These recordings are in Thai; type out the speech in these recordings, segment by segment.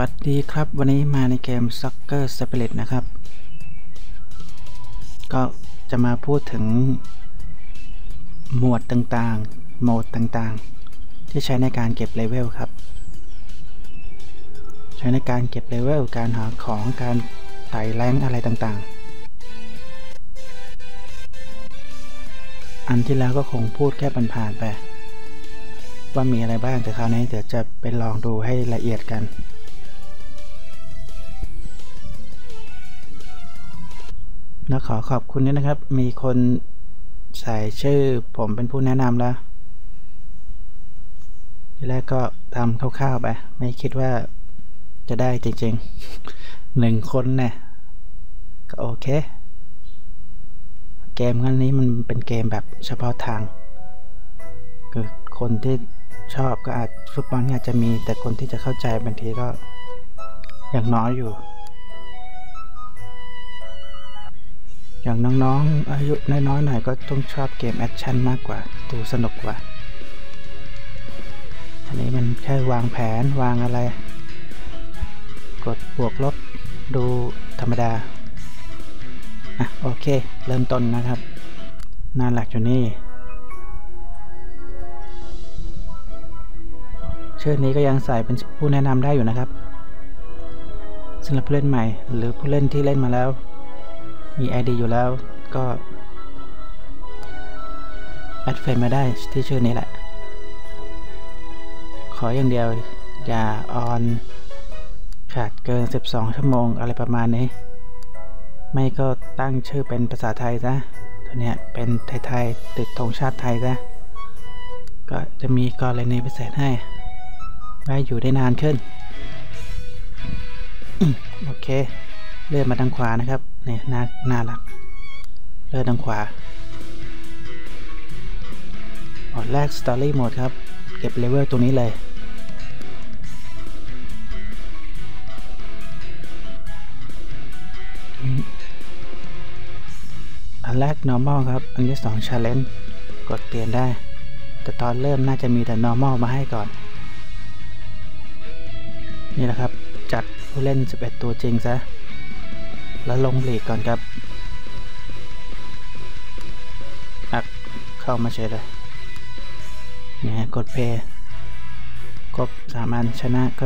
วัสดีครับ วันนี้มาในเกม Soccer Spirit นะครับ ก็จะมาพูดถึง หมวดต่างๆ โหมดต่างๆ ที่ใช้ในการเก็บเลเวลครับ ใช้ในการเก็บเลเวล การหาของการไต่แรงอะไรต่างๆ อันที่แล้วก็คงพูดแค่ผ่านๆไปว่ามีอะไรบ้างแต่คราวนี้เดี๋ยวจะไปลองดูให้ละเอียดกัน แล้วขอขอบคุณด้วยนะครับ มีคนใส่ชื่อผมเป็นผู้แนะนำแล้วทีแรกก็ทำคร่าวๆไป ไม่คิดว่าจะได้จริงๆหนึ่งคนเนี่ยก็โอเค เกมงั้นนี้มันเป็นเกมแบบเฉพาะทาง คือคนที่ชอบก็อาจฟุตบอลอาจจะมีแต่คนที่จะเข้าใจบางทีก็ยังน้อยอยู่ อย่างน้องๆ อายุน้อยๆหน่อยก็ต้องชอบเกมแอคชั่นมากกว่า ดูสนุกกว่า อันนี้มันแค่วางแผนวางอะไร กดบวกลบดูธรรมดา อะ โอเค เริ่มต้นนะครับ หน้าหลักอยู่นี่ ชื่อนี้ก็ยังใส่เป็นผู้แนะนำได้อยู่นะครับสำหรับผู้เล่นใหม่ หรือผู้เล่นที่เล่นมาแล้ว มี ID อยู่แล้วก็แอดเฟนมาได้ที่ชื่อนี้แหละ ขออย่างเดียว อย่าออนขาดเกิน 12 ชั่วโมงอะไรประมาณนี้ ไม่ก็ตั้งชื่อเป็นภาษาไทยซะตัวเนี้ยเป็นไทยๆ ติดธงชาติไทยซะ ก็จะมีกรณีพิเศษให้ ไว้อยู่ได้นานขึ้น โอเค เลื่อนมาทางขวานะครับเนี่หน้าหน้าหลัก เลื่อนทางขวาหมดแรก Story Mode ครับ เก็บเลเวลตรงนี้เลย อันแรก normal ครับ อันที่สอง challenge กดเปลี่ยนได้ แต่ตอนเริ่มน่าจะมีแต่ normal มาให้ก่อน นี่แหละครับ จัดผู้เล่น 11 ตัวจริงซะ แล้วลงหลีกก่อนครับ อักเข้ามาเฉยเลยนี่ยกดเพย์ครบสามอันชนะก็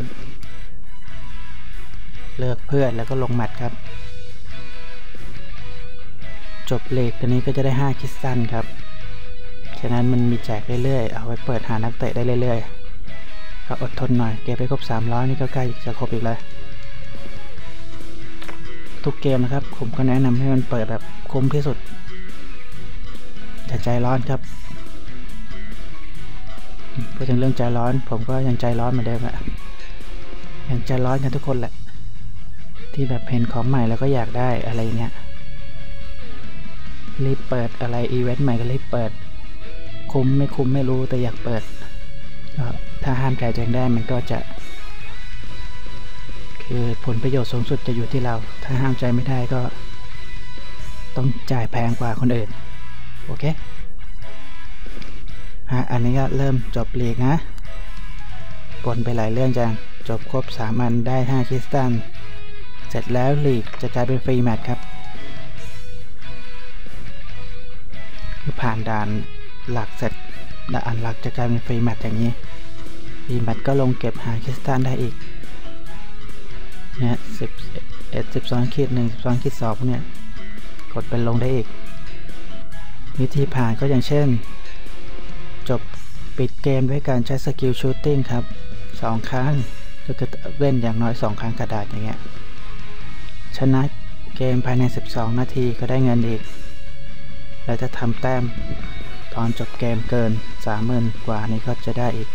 เลือกเพื่อนแล้วก็ลงแมตช์ครับ จบเลกตัวนี้ก็จะได้ 5 คิดสั้นครับ ฉะนั้นมันมีแจกเรื่อยๆ เอาไว้เปิดหานักเตะได้เรื่อยๆ ก็อดทนหน่อย เก็บไปครบ 300 นี่ก็ใกล้จะครบอีกแล้ว ทุกเกมนะครับ ผมก็แนะนำให้มันเปิดแบบคุ้มที่สุดอย่าใจร้อนครับพูดถึงเรื่องใจร้อน ผมก็ยังใจร้อนเหมือนเดิมอะยังใจร้อนกันทุกคนแหละ ที่แบบเห็นของใหม่แล้วก็อยากได้อะไรเงี้ยรีบเปิดอะไรอีเวนต์ใหม่ก็รีบเปิด คุ้มไม่คุ้มไม่รู้แต่อยากเปิดถ้าห้ามใจตัวเองได้มันก็จะ คือผลประโยชน์สูงสุดจะอยู่ที่เรา ถ้าห้ามใจไม่ได้ก็ ต้องจ่ายแพงกว่าคนอื่น โอเคฮะอันนี้ก็เริ่มจบเลีกนะปนไปหลายเรื่องจัง จบครบ3อันได้ 5 คริสตัน เสร็จแล้วลีกจะกลายเป็นฟรีแมตช์ครับ คือผ่านด่านหลักเสร็จด่านหลักจะกลายเป็นฟรีแมตช์อย่างนี้ฟรีแมตช์ก็ลงเก็บหาคริสตันได้อีก เนี่ยสิบเอ็ดสิบสองขีดหนึ่งสิบสองขีดสองเนี่ย กดเป็นลงได้อีก วิธีผ่านก็อย่างเช่น จบปิดเกมด้วยการใช้สกิลชูตติ้งครับสองครั้งก็คือเล่นอย่างน้อย 2 ครั้งกระดาษอย่างเงี้ย ชนะเกมภายใน 12 นาทีก็ได้เงินอีก แล้วจะทำแต้มตอนจบเกมเกิน 30,000 กว่านี้ก็จะได้อีก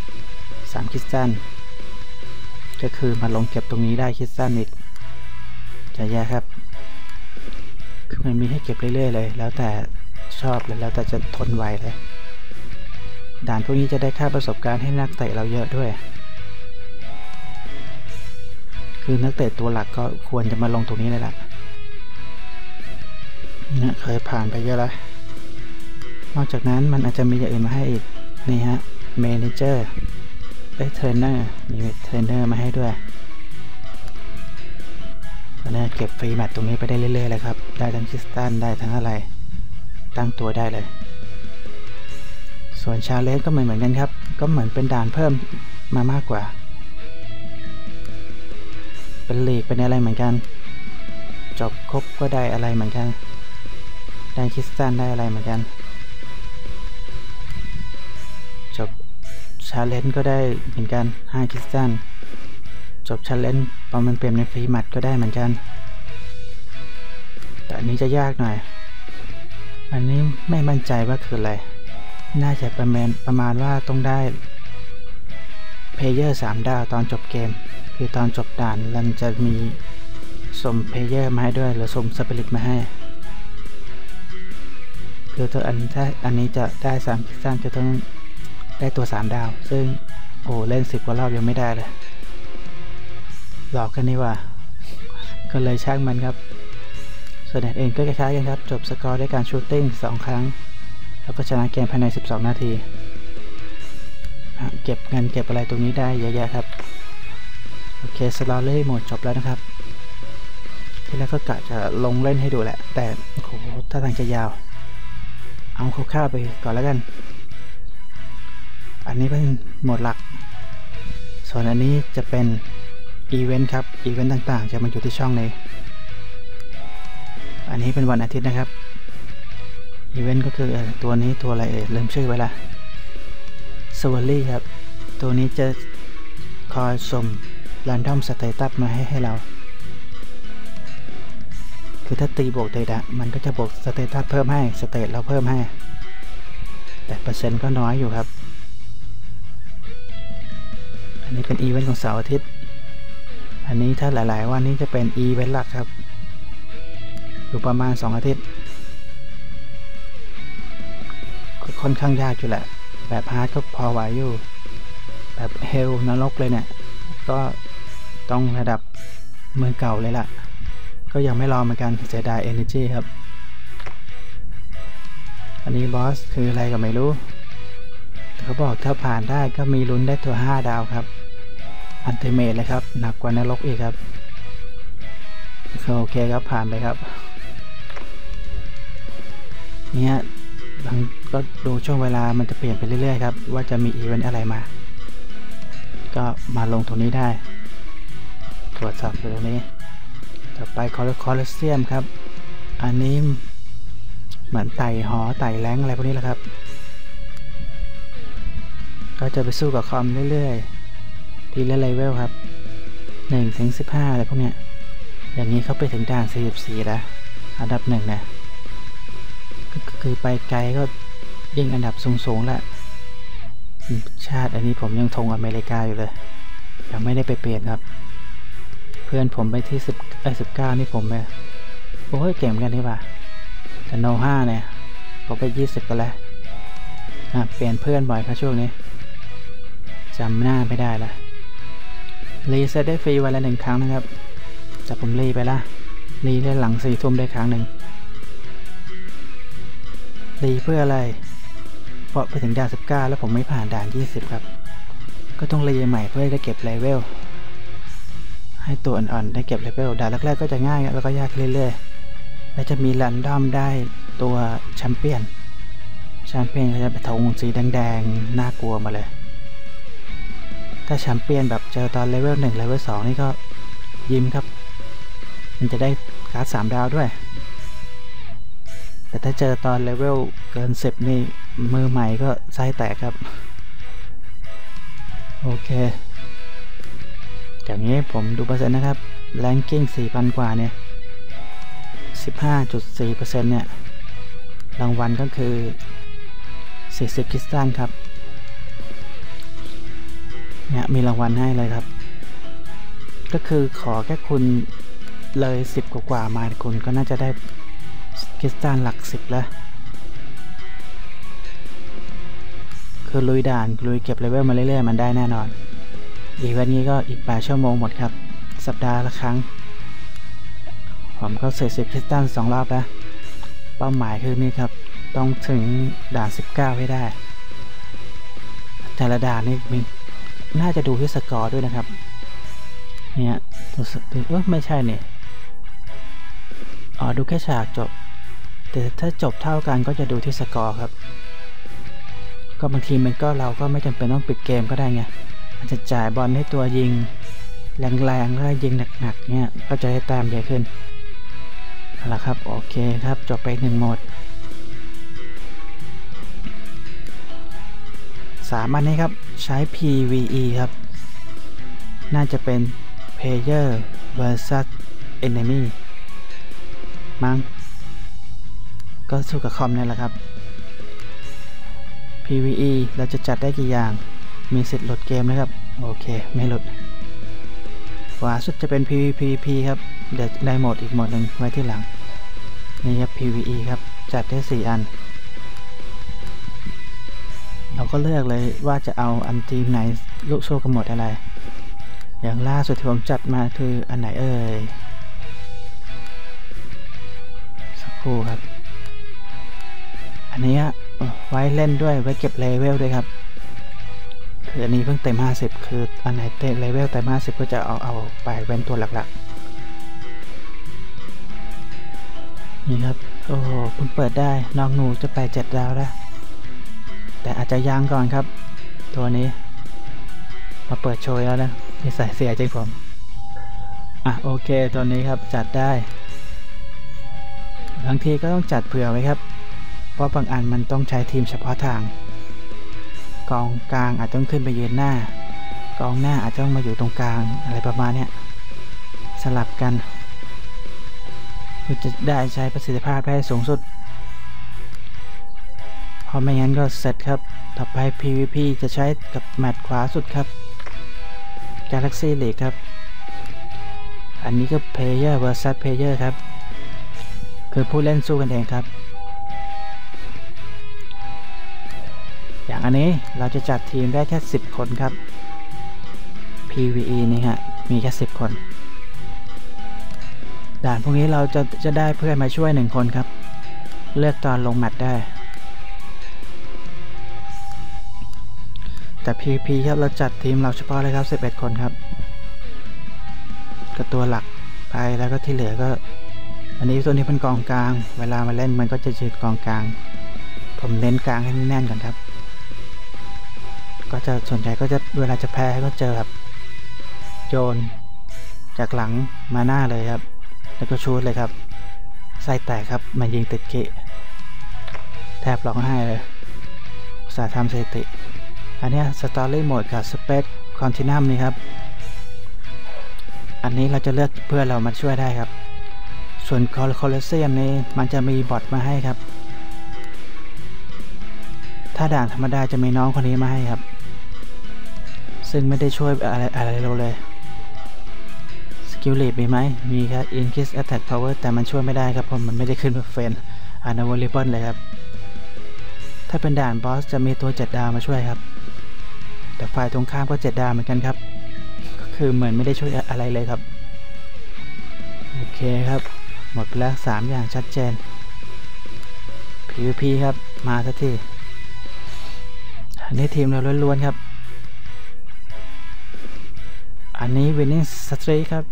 3 คิดสั้น ก็คือมาลงเก็บตรงนี้ได้คิดสั้นอีกจะแย่ครับ คือมันมีให้เก็บเรื่อยๆเลย แล้วแต่ชอบเลยแล้วแต่จะทนไหวเลย ด่านพวกนี้จะได้ค่าประสบการณ์ให้นักเตะเราเยอะด้วย คือนักเตะตัวหลักก็ควรจะมาลงตรงนี้เลยล่ะเนี่ยเคยผ่านไปเยอะแล้ว นอกจากนั้นมันอาจจะมีอย่างอื่นมาให้อีก นี่ฮะเมนเจอร์ อ้เทรนเนอร์มีเทรนเนอร์มาให้ด้วยตอนนี้เก็บฟรีแมตตรงนี้ไปได้เรื่อยๆเลยครับ ได้ทั้งคริสตัลได้ทั้งอะไร ตั้งตัวได้เลย ส่วนชาเลนจ์ก็เหมือนเหมือนกันครับ ก็เหมือนเป็นด่านเพิ่มมามากกว่า เป็นลีกเป็นอะไรเหมือนกัน จบครบก็ได้อะไรเหมือนกัน ได้คริสตัลได้อะไรเหมือนกัน ชาเลนจ์ก็ได้เหมือนกัน5คริสตัลจบชาเลนจ์พอมันเปลี่ยนเป็นฟรีมัดก็ได้เหมือนกัน แต่อันนี้จะยากหน่อย อันนี้ไม่มั่นใจว่าคืออะไร น่าจะประมาณประมาณว่าต้องได้เพลเยอร์3ดาวตอนจบเกม คือตอนจบด่านมันจะมีสมเพลเยอร์มาให้ด้วยหรือสมสปิริตมาให้ คือตัวอันถ้าอันนี้จะได้3คิสตันจะต้อง ได้ตัว 3 ดาว ซึ่ง โอ้เล่น 10 กว่ารอบยังไม่ได้เลย หลอกกันนี่ว่า ก็เลยช่างมันครับส่วนเองก็คล้ายๆกันครับ จบสกอร์ด้วยการชูตติ้ง 2 ครั้ง แล้วก็ชนะเกมภายใน 12 นาที เก็บเงินเก็บอะไรตรงนี้ได้เยอะแยะครับ โอเคสลอเล่หมดจบแล้วนะครับ ที่แรกก็กะจะลงเล่นให้ดูแหละ แต่โหถ้าทางจะยาว เอาคร่าวๆไปก่อนแล้วกัน อันนี้เป็นโหมดหลัก ส่วนอันนี้จะเป็นอีเวนต์ครับ อีเวนต์ต่างๆ จะมาอยู่ที่ช่องนี้ อันนี้เป็นวันอาทิตย์นะครับ อีเวนต์ก็คือตัวนี้ตัวอะไรเอ่ยเริ่มชื่อไว้ละสวอลลี่ครับ ตัวนี้จะคอยส่งรันดอมสเตตัสมาให้ให้เรา คือถ้าตีบวกเตะมันก็จะบวกสเตตัสเพิ่มให้ สเตตเราเพิ่มให้ แต่เปอร์เซ็นต์ก็น้อยอยู่ครับ อันนี้เป็นอีเวนต์ของเสาร์อาทิตย์ อันนี้ถ้าหลายๆ วันนี้จะเป็นอีเวนต์หลักครับ อยู่ประมาณ 2 อาทิตย์ ค่อนข้างยากอยู่แหละ แบบฮาร์ดก็พอไหวอยู่ แบบเฮลนรกเลยเนี่ย ก็ต้องระดับมือเก่าเลยล่ะ ก็ยังไม่รอเหมือนกันเสียดาย Energy ครับ อันนี้บอสคืออะไรก็ไม่รู้เขาบอกถ้าผ่านได้ก็มีลุ้นได้ตัว 5 ดาวครับ อันติเมทเลยครับหนักกว่านรกอีกครับโอเคครับผ่านไปครับเนี่ยก็ดูช่วงเวลามันจะเปลี่ยนไปเรื่อยๆครับ ว่าจะมีอีเวนต์อะไรมา ก็มาลงตรงนี้ได้ ตรวจสอบตรงนี้ ต่อไปคอร์คอลเซียมครับ อันนี้เหมือนไต่หอไต่แรงอะไรพวกนี้แหละครับ ก็จะไปสู้กับคอมเรื่อยๆ ทีละเลเวลครับ1ถึง15อะไรพวกเนี้ยอย่างนี้เขาไปถึงด่าน44แล้วอันดับหนึ่งนะคือไปไกลก็ยิ่งอันดับสูงๆแหละชาติอันนี้ผมยังทงอเมริกาอยู่เลยยังไม่ได้ไปเปลี่ยนครับ เพื่อนผมไปที่สิบไอ้สิบเก้านี่ผมไปโอ้ยเก่งกันนี่ป่ะแต่โนห้าเนี่ยผมไปยี่สิบกันแล้วเปลี่ยนเพื่อนบ่อยครับช่วงนี้จำหน้าไม่ได้ละ รีเซ็ตได้ฟรีวันละหนึ่งครั้งนะครับจะผมรีไปละรีได้หลังสี่ทุ่มได้ครั้งหนึ่งรีเพื่ออะไร เพราะไปถึงด่าน 19 แล้วผมไม่ผ่านด่าน 20 ครับ ก็ต้องรีใหม่เพื่อได้เก็บเลเวล ให้ตัวอ่อนๆได้เก็บเลเวล ด่านแรกๆก็จะง่ายแล้วก็ยากเรื่อยๆ แล้วจะมีรันดอมได้ตัวแชมเปี้ยน แชมเปี้ยนก็จะเป็นธงสีแดงๆ น่ากลัวมาเลย ถ้าแชมเปี้ยนแบบเจอตอนเลเวล1เลเวล2นี่ก็ยิ้มครับ มันจะได้การ์ด3ดาวด้วย แต่ถ้าเจอตอนเลเวลเกินสิบนี่มือใหม่ก็ไส้แตกครับ โอเคอย่างนี้ผมดูเปอร์เซ็นต์นะครับแรงกิ้ง4,000 กว่าเนี่ย 15.4%เนี่ย รางวัลก็คือ 40 คริสตัลครับ เนี่ยมีรางวัลให้เลยครับ ก็คือขอแค่คุณเลย 10 กว่ามาคุณก็น่าจะได้คริสตัลหลักสิบแล้ว คือลุยด่านลุยเก็บเลเวลมาเรื่อยๆ มันได้แน่นอน อีกวันนี้ก็อีก8ชั่วโมงหมดครับ สัปดาห์ละครั้ง ผมก็เสร็จสิบคริสตัลสองรอบแล้ว เป้าหมายคือนี่ครับ ต้องถึงด่าน 19 ให้ได้ แต่ละด่านนี่มี น่าจะดูที่สกอร์ด้วยนะครับ เนี่ยตัวเออไม่ใช่เนี่ยอ๋อดูแค่ฉากจบ แต่ถ้าจบเท่ากันก็จะดูที่สกอร์ครับ ก็บางทีมันก็เราก็ไม่จำเป็นต้องปิดเกมก็ได้ไงอาจจะจ่ายบอลให้ตัวยิง แรงๆแล้วยิงหนักๆเนี่ยก็จะได้แต้มเยอะขึ้นเอาละครับ โอเคครับ จบไปหนึ่งโหมด สามอันนี้ครับ ใช้ PVE ครับ น่าจะเป็น Player versus Enemy มั้งก็สู้กับคอมนี่แหละครับ PVE เราจะจัดได้กี่อย่าง มีสิทธิ์หลุดเกมนะครับ โอเค ไม่หลุดขวาสุดจะเป็น PVP ครับ เดี๋ยวได้โหมดอีกโหมดหนึ่งไว้ที่หลัง นี่ครับ PVE ครับ จัดได้ 4 อัน เราก็เลือกเลยว่าจะเอาอันทีมไหนลูกโซ่กับโหมดอะไร อย่างล่าสุดที่ผมจัดมาคืออันไหนเอ่ย สักครู่ครับ อันนี้ไว้เล่นด้วยไว้เก็บเลเวลด้วยครับ คืออันนี้เพิ่งเต็ม 50 คืออันไหนเต็มเลเวลเต็ม 50 ก็จะเอาเอาไปเว้นตัวหลักๆนี่ครับ โอ้โหคุณเปิดได้ น้องหนูจะไปเจ็ดดาวแล้ว แต่อาจจะยังก่อนครับ ตัวนี้ มาเปิดโชว์แล้วนะนิสัยเสียจริงผม อะโอเคตัวนี้ครับจัดได้บางทีก็ต้องจัดเผื่อไว้ครับ เพราะบางอันมันต้องใช้ทีมเฉพาะทาง กองกลางอาจต้องขึ้นไปยืนหน้า กองหน้าอาจจะต้องมาอยู่ตรงกลางอะไรประมาณเนี้ยสลับกันเพื่อจะได้ใช้ประสิทธิภาพได้สูงสุด ราะไม่งั้นก็เสร็จครับ ต่อไป PVP จะใช้กับแมตช์ขวาสุดครับ Galaxy League ครับ อันนี้ก็ Player vs Player ครับ คือผู้เล่นสู้กันเองครับ อย่างอันนี้เราจะจัดทีมได้แค่ 10 คนครับ PVE นี่ฮะ มีแค่ 10 คน ด่านพวกนี้เราจะจะได้เพื่อนมาช่วย 1 คนครับ เลือกตอนลงแมตช์ได้ แต่ PVP ครับเราจัดทีมเราเฉพาะเลยครับ 11 คนครับก็ตัวหลักไปแล้วก็ที่เหลือก็ อันนี้ตัวนี้เป็นกองกลาง เวลามาเล่นมันก็จะยืดกองกลาง ผมเน้นกลางให้แน่นก่อนครับ ก็จะส่วนใหญ่ก็จะเวลาจะแพ้ก็เจอแบบโยนจากหลังมาหน้าเลยครับ แล้วก็ชูดเลยครับไส้แตกครับมันยิงติดเกะแทบร้องไห้เลยสาทำสถิติ อันนี้สตอรี่โหมดกับสเปซคอนตินัมนี่ครับ อันนี้เราจะเลือกเพื่อเรามาช่วยได้ครับ ส่วนคอลคอลเซียมนี่มันจะมีบอทมาให้ครับ ถ้าด่านธรรมดาจะมีน้องคนนี้มาให้ครับ ซึ่งไม่ได้ช่วยอะไรอะไรเราเลยสกิลลีดมีไหมมีครับ increase attack power แต่มันช่วยไม่ได้ครับเพราะมันไม่ได้ขึ้นเป็นเฟนอานาวอลิบอนเลยครับ ถ้าเป็นด่านบอสจะมีตัว7ดาวมาช่วยครับ แต่ฝ่ายตรงข้ามก็7ดดาวเหมือนกันครับ ก็คือเหมือนไม่ได้ช่วยอะไรเลยครับ โอเคครับ หมดแล้ว3อย่างชัดเจน PVP ครับ มาสักทีอันนี้ทีมเราล้วนๆครับ อันนี้ winning streak ครับ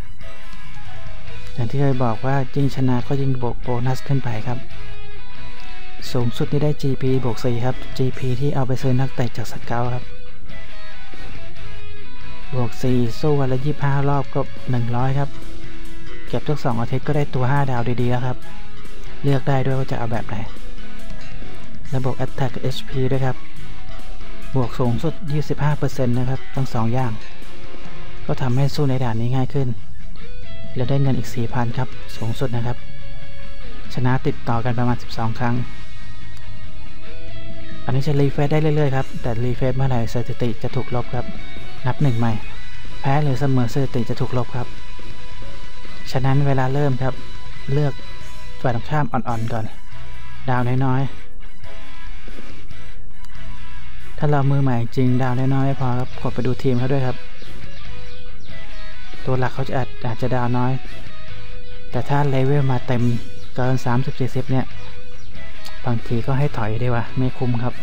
อย่างที่เคยบอกว่ายิ่งชนะก็ยิ่งบวกโบนัสขึ้นไปครับ สูงสุดนี่ได้ GP บวก4ครับ GP ที่เอาไปซื้อนักเตะจากสเกลครับ บวก 4 สู้วันละ 25 รอบก็ 100 ครับ เก็บทุก 2 อาทิตย์ก็ได้ตัว 5 ดาวดีๆแล้วครับ เลือกได้ด้วยว่าจะเอาแบบไหน ระบบ Attack HP ด้วยครับ บวกสูงสุด 25%นะครับ ทั้ง 2 อย่าง ก็ทำให้สู้ในด่านนี้ง่ายขึ้น และได้เงินอีก 4,000 ครับ สูงสุดนะครับ ชนะติดต่อกันประมาณ 12 ครั้ง อันนี้จะรีเฟซได้เรื่อยๆครับ แต่รีเฟซเมื่อไหร่สถิติจะถูกลบครับ นับหนึ่งใหม่ แพ้หรือเสมอสถิติจะถูกลบครับ ฉะนั้นเวลาเริ่มครับ เลือกฝ่ายตรงข้ามอ่อนๆก่อน ดาวน้อยๆ ถ้าเรามือใหม่จริงดาวน้อยๆไม่พอครับกดไปดูทีมเขาด้วยครับ ตัวหลักเขาจะอาจอาจจะดาวน้อย แต่ถ้าเลเวลมาเต็มเกิน 30-40 เนี่ย บางทีก็ให้ถอยดีว่าไม่คุ้มครับ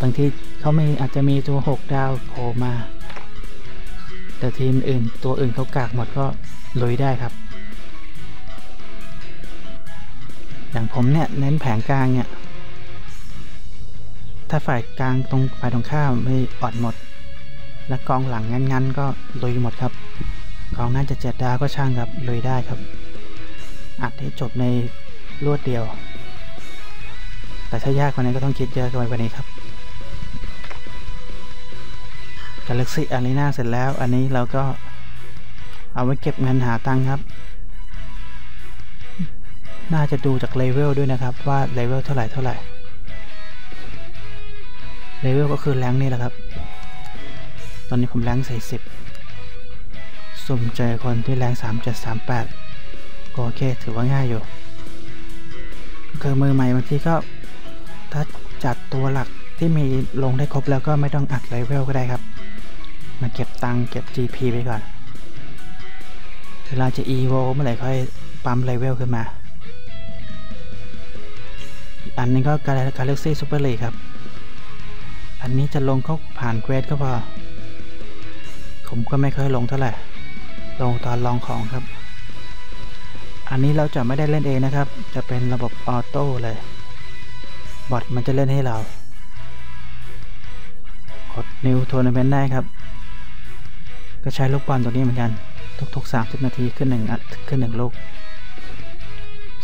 บางที เขาไม่อาจจะมีตัว 6 ดาวโผล่มา แต่ทีมอื่นตัวอื่นเขากากหมดก็ลุยได้ครับ อย่างผมเนี่ยเน้นแผงกลางเนี่ย ถ้าฝ่ายกลางตรงฝ่ายตรงข้ามไม่อ่อนหมด และกองหลังงั้นๆ ก็ลุยหมดครับกองน่าจะเจ็ดดาวก็ช่างครับลุยได้ครับ อัดให้จบในรวดเดียว แต่ถ้ายากกว่านี้ก็ต้องคิดเยอะกว่านี้ครับ Galaxy Arena เสร็จแล้ว อันนี้เราก็เอาไว้เก็บเงินหาตังค์ครับ น่าจะดูจากเลเวลด้วยนะครับ ว่าเลเวลเท่าไหร่เท่าไหร่ เลเวลก็คือแรงนี่แหละครับ ตอนนี้ผมแรง40 สุ่มเจอคนที่แรง 3738 ก็โอเค ถือว่าง่ายอยู่ คือมือใหม่บางทีก็ ถ้าจัดตัวหลักที่มีลงได้ครบแล้วก็ไม่ต้องอัดเลเวลก็ได้ครับ มาเก็บตังค์เก็บ GP ไปก่อน เวลาจะ EVO เมื่อไหร่ค่อยปั๊มเลเวลขึ้นมาอันนี้ก็การ Galaxy Super League ครับ อันนี้จะลงเขาผ่านเกรดก็พอ ผมก็ไม่เคยลงเท่าไหร่ ลงตอนลองของครับ อันนี้เราจะไม่ได้เล่นเองนะครับ จะเป็นระบบออโต้เลย บอทมันจะเล่นให้เรากด New Tournament ได้ครับ ก็ใช้ลูกบอลตัวนี้เหมือนกัน ทุก ๆ 30 นาทีขึ้นหนึ่งขึ้นหนึ่งลูก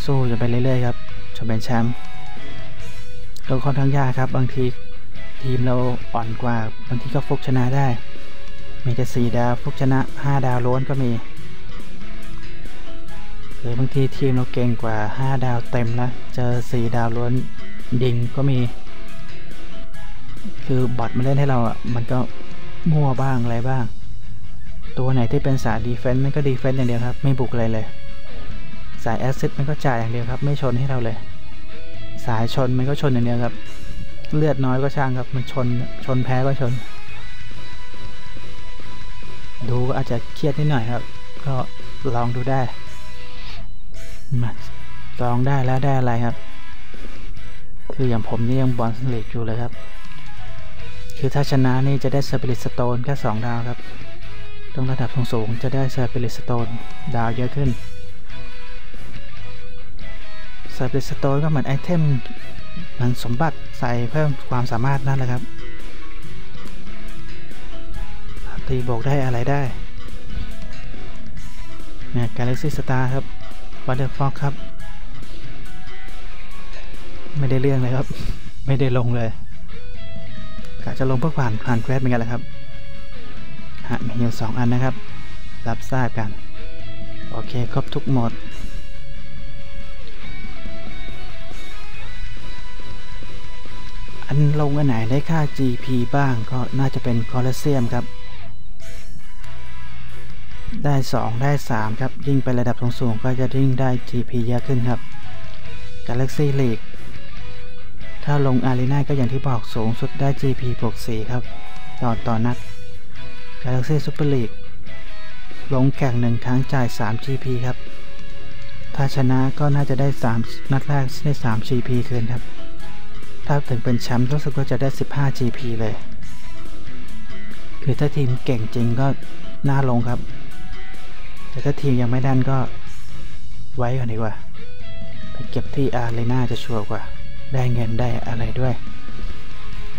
สู้จะไปเรื่อยๆครับจะเป็นแชมป์เราค่อนข้างยากครับ บางทีทีมเราอ่อนกว่า บางทีก็ฟุกชนะได้ มีแต่สี่ดาวฟุกชนะ5ดาวล้วนก็มี หรือบางทีทีมเราเก่งกว่า5ดาวเต็มแล้วเจอ4ดาวล้วนยิงก็มี คือบอทมาเล่นให้เราอะมันก็มั่วบ้างอะไรบ้าง ตัวไหนที่เป็นสายดีเฟนต์มันก็ดีเฟนต์อย่างเดียวครับ ไม่บุกอะไรเลย สายแอสซิสมันก็จ่ายอย่างเดียวครับ ไม่ชนให้เราเลย สายชนมันก็ชนอย่างเดียวครับ เลือดน้อยก็ช่างครับ มันชนชนแพ้ก็ชน ดูก็อาจจะเครียดนิดหน่อยครับ ก็ลองดูได้มาลองได้แล้วได้อะไรครับ คืออย่างผมนี่ยังบอลสลิดอยู่เลยครับ คือถ้าชนะนี่จะได้สปิริตสโตนแค่ 2 ดาวครับ ตรงระดับสูงๆจะได้สปิริสโตนดาวเยอะขึ้นสปิริสโตนก็เหมือนไอเทมมันสมบัติใส่เพิ่มความสามารถนั่นแหละครับ ตีโบกได้อะไรได้เนี่ย Galaxy Star ครับ Waterfox ครับ ไม่ได้เรื่องเลยครับ ไม่ได้ลงเลยกะจะลงเพื่อผ่านผ่านเควสเหมือนกันแหละครับ ฮะมีอยู่สองอันนะครับ รับทราบกัน โอเคครบทุกหมด อันลงอันไหนได้ค่า GP บ้างก็น่าจะเป็นคอลเลเซียมครับ ได้ 2 ได้ 3 ครับ ยิ่งไประดับสูงๆก็จะยิ่งได้ GP เยอะขึ้นครับ Galaxy League ถ้าลงอารีนาก็อย่างที่บอกสูงสุดได้ GP บวก4ครับ ตอนต่อนัด Galaxy Super League ลงแข่งหนึ่งครั้งจ่าย 3 GP ครับ ถ้าชนะก็น่าจะได้ 3 นัดแรกได้ 3 GP คืนครับ ถ้าถึงเป็นแชมป์รู้สึกว่าจะได้ 15 GP เลย คือถ้าทีมเก่งจริงก็น่าลงครับ แต่ถ้าทีมยังไม่ดันก็ไว้ก่อนดีกว่า ไปเก็บที่อารีนาจะชัวร์กว่า ได้เงินได้อะไรด้วย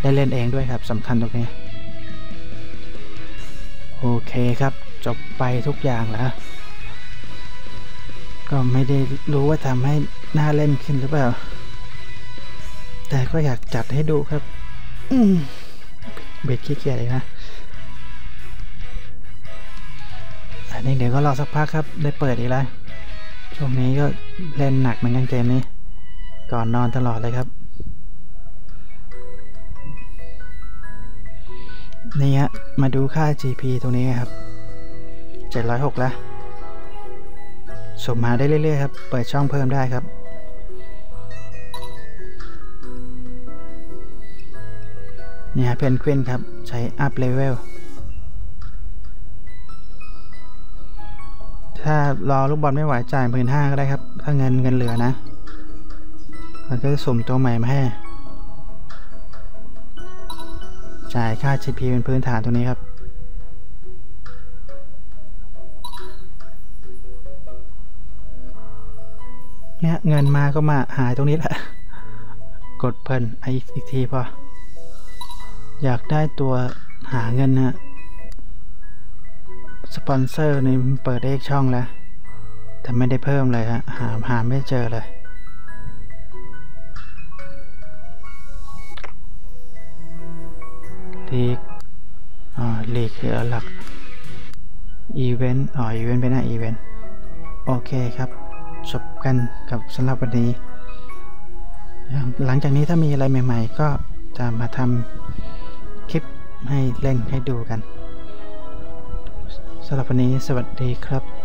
ได้เล่นเองด้วยครับสำคัญตรงนี้ โอเคครับ จบไปทุกอย่างแล้ว ก็ไม่ได้รู้ว่าทำให้หน่าเล่นขึ้นหรือเปล่า แต่ก็อยากจัดให้ดูครับอืมเบ็ดขี้เกียจเลยนะ อันนี้เดี๋ยวก็รอสักพักครับ ได้เปิดอีกแล้ว ช่วงนี้ก็เล่นหนักเหมือนกันเกมนี้ ก่อนนอนตลอดเลยครับ นี่ฮะ มาดูค่า GP ตรงนี้ครับ 706 แล้วสมมาได้เรื่อยๆครับ เปิดช่องเพิ่มได้ครับ นี่ฮะเพนกวินครับ ใช้อัพเลเวลถ้ารอลูกบอลไม่ไหวจ่ายหมื่นห้าก็ได้ครับ ถ้าเงินเงินเหลือนะมันก็จะสุ่มตัวใหม่มาให้ จ่ายค่า GP เป็นพื้นฐานตรงนี้ครับ เนี่ยเงินมาก็มาหายตรงนี้แหละ กดเพลินไออีกทีพอ อยากได้ตัวหาเงินนะสปอนเซอร์นี่เปิดเอกช่องแล้ว แต่ไม่ได้เพิ่มเลยฮะ หาหาไม่เจอเลย ลีกอ๋อลีกคือหลักอีเวนต์อ๋ออีเวนต์เป็นหน้าอีเวนต์โอเคครับจบกันกับสำหรับวันนี้ หลังจากนี้ถ้ามีอะไรใหม่ๆ ก็จะมาทำคลิปให้เล่นให้ดูกันสำหรับวันนี้สวัสดีครับ